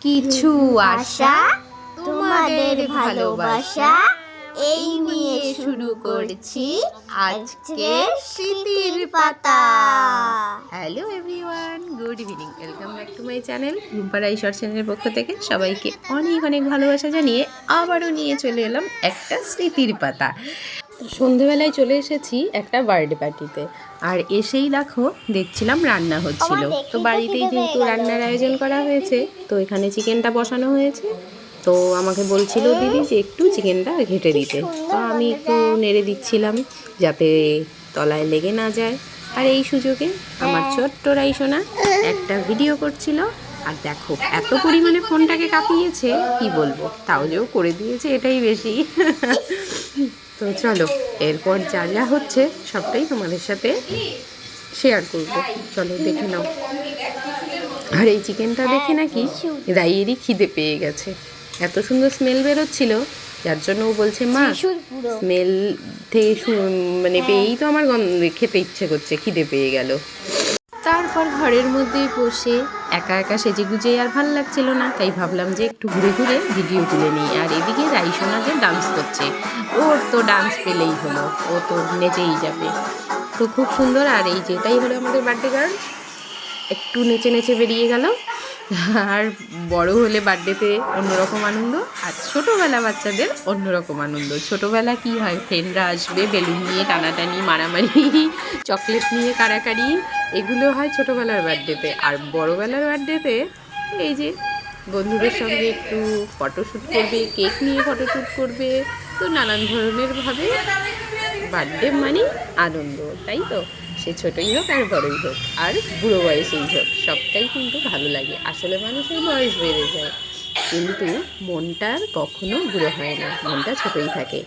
কিছু আশা তোমাদের ভালোবাসা এই নিয়ে শুরু করছি আজকে স্মৃতির পাতা। Hello everyone good evening welcome back to my channel রুম্পারা ঈশ্বর চ্যানেলের পক্ষ থেকে সবাইকে অনেক অনেক ভালোবাসা জানিয়ে আবারও নিয়ে চলে এলাম একটা স্মৃতির পাতা। সন্ধেবেলায় চলে এসেছি একটা বার্থডে পার্টিতে। আর এসেই দেখো দেখছিলাম রান্না হচ্ছিল। তো বাড়িতেই যেহেতু রান্নার আয়োজন করা হয়েছে তো এখানে চিকেনটা বসানো হয়েছে। তো আমাকে বলছিল দিদি যে একটু চিকেনটা ঘেটে দিতে। তো আমি একটু নেড়ে দিচ্ছিলাম যাতে তলায় লেগে না যায়। আর এই সুযোগে আমার ছোট্ট রাইসোনা একটা ভিডিও করছিল। আর দেখো এত পরিমাণে ফোনটাকে কাঁপিয়েছে কি বলব? তাও যেও করে দিয়েছে এটাই বেশি। তো চলো এরপর যা যা হচ্ছে সবটাই তোমাদের সাথে শেয়ার করব। চলো দেখে নাও। আর এই চিকেনটা দেখে নাকি রাইয়েরই খিদে পেয়ে গেছে। এত সুন্দর স্মেল বেরোচ্ছিল যার জন্য ও বলছে মা স্মেল থেকে মানে পেয়েই তো আমার গন্ধ খেতে ইচ্ছে করছে খিদে পেয়ে গেল। তারপর ঘরের মধ্যেই বসে একা একা সেজে গুজে আর ভালো লাগছিল না, তাই ভাবলাম যে একটু ঘুরে ঘুরে ভিডিও তুলে নিই। আর এদিকে রাইসোনা যে ডান্স করছে, ওর তো ডান্স পেলেই হলো, ও তো নেচেই যাবে। তো খুব সুন্দর, আর এই যেটাই হলো আমাদের বার্থডে গার্ল একটু নেচে নেচে বেরিয়ে গেল। আর বড় হলে বার্থডেতে অন্যরকম আনন্দ, আর ছোটোবেলা বাচ্চাদের অন্যরকম আনন্দ। ছোটোবেলা কি হয়? ফ্রেন্ডরা আসবে, বেলুন নিয়ে টানাটানি, মারামারি, চকলেট নিয়ে কাড়াকাড়ি, এগুলো হয় ছোটোবেলার বার্থডেতে। আর বড়োবেলার বার্থডেতে এই যে বন্ধুদের সঙ্গে একটু ফটোশ্যুট করবে, কেক নিয়ে ফটোশ্যুট করবে, তো নানান ধরনের ভাবে বার্থডে মানে আনন্দ, তাই তো? সে ছোটই হোক আর বড়ই হোক, আর বুড়ো বয়সেই হোক, সবটাই কিন্তু ভালো লাগে। আসলে মানুষের বয়স বেড়ে যায়, কিন্তু মনটার কখনো বুড়ো হয় না, মনটা ছোটই থাকে।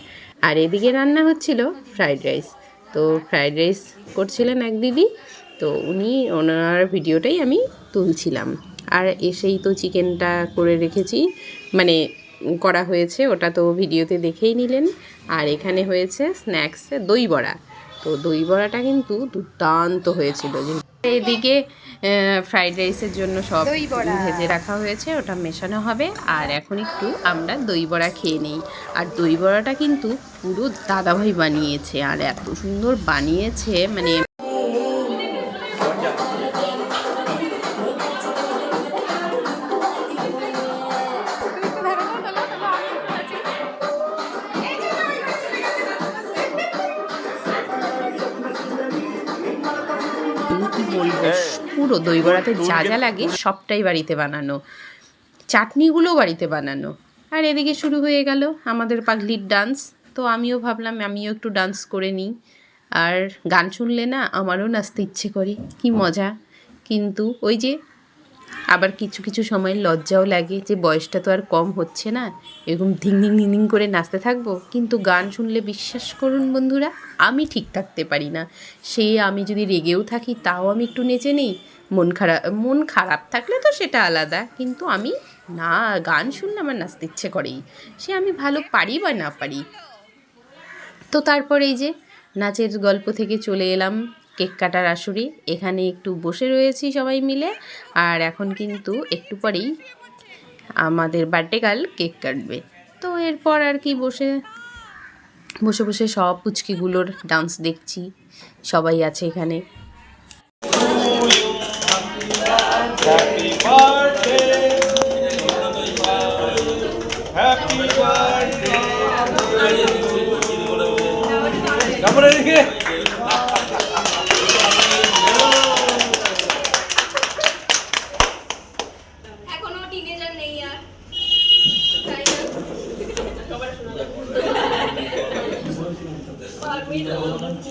আর এদিকে রান্না হচ্ছিল ফ্রাইড রাইস। তো ফ্রাইড রাইস করছিলেন এক দিদি, তো উনি ওনার ভিডিওটাই আমি তুলছিলাম। আর এসেই তো চিকেনটা করে রেখেছি মানে করা হয়েছে, ওটা তো ভিডিওতে দেখেই নিলেন। আর এখানে হয়েছে স্ন্যাক্সে দই বড়া। তো দই বড়াটা কিন্তু দুর্দান্ত হয়েছিল। এদিকে ফ্রাইড রাইসের জন্য সব ভেজে রাখা হয়েছে ওটা মেশানো হবে। আর এখন একটু আমরা দই বড়া খেয়ে নিই। আর দই বড়াটা কিন্তু পুরো দাদাভাই বানিয়েছে আর এত সুন্দর বানিয়েছে মানে কি বলব? পুরো দই বড়াতে যা যা লাগে সবটাই বাড়িতে বানানো। চাটনিগুলো বাড়িতে বানানো। আর এদিকে শুরু হয়ে গেল আমাদের পাগলির ডান্স তো আমিও ভাবলাম আমিও একটু ডান্স করে নিই। আর গান শুনলে না আমারও নাচতে ইচ্ছে করে। কি মজা। কিন্তু ওই যে আবার কিছু কিছু সময় লজ্জাও লাগে যে বয়সটা তো আর কম হচ্ছে না। এরকম ধিং ধিং ধিং ধিং করে নাচতে থাকব। কিন্তু গান শুনলে বিশ্বাস করুন বন্ধুরা, আমি ঠিক থাকতে পারি না। সে আমি যদি রেগেও থাকি, তাও আমি একটু নেচে নিই। মন খারাপ মন খারাপ থাকলে তো সেটা আলাদা। কিন্তু আমি না, গান শুনলে আমার নাচতে ইচ্ছে করেই। সে আমি ভালো পারি বা না পারি। তো তারপর এই যে নাচের গল্প থেকে চলে এলাম। কেক কাটার আসরে। এখানে একটু বসে রয়েছি সবাই মিলে। আর এখন কিন্তু একটু পরেই আমাদের বার্থডে গার্ল কেক কাটবে। তো এরপর আর কি বসে বসে বসে সব পুচকিগুলোর ডান্স দেখছি। সবাই আছে এখানে। Happy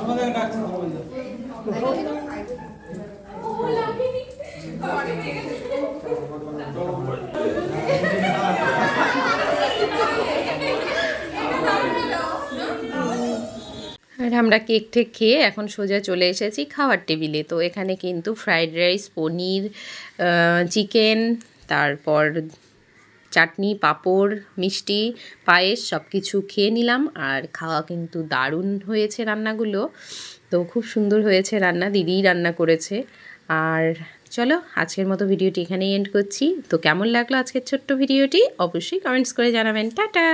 আমাদের আর আমরা কেক ঠেক খেয়ে এখন সোজা চলে এসেছি খাওয়ার টেবিলে। তো এখানে কিন্তু ফ্রাইড রাইস, পনির চিকেন, তারপর চাটনি, পাঁপড়, মিষ্টি, পায়েস সব কিছু খেয়ে নিলাম আর খাওয়া কিন্তু দারুণ হয়েছে রান্নাগুলো। তো খুব সুন্দর হয়েছে রান্না, দিদিই রান্না করেছে। আর চলো আজকের মতো ভিডিওটি এখানেই এন্ড করছি। তো কেমন লাগল আজকের ছোট্ট ভিডিওটি? অবশ্যই কমেন্টস করে জানাবেন। টাটা!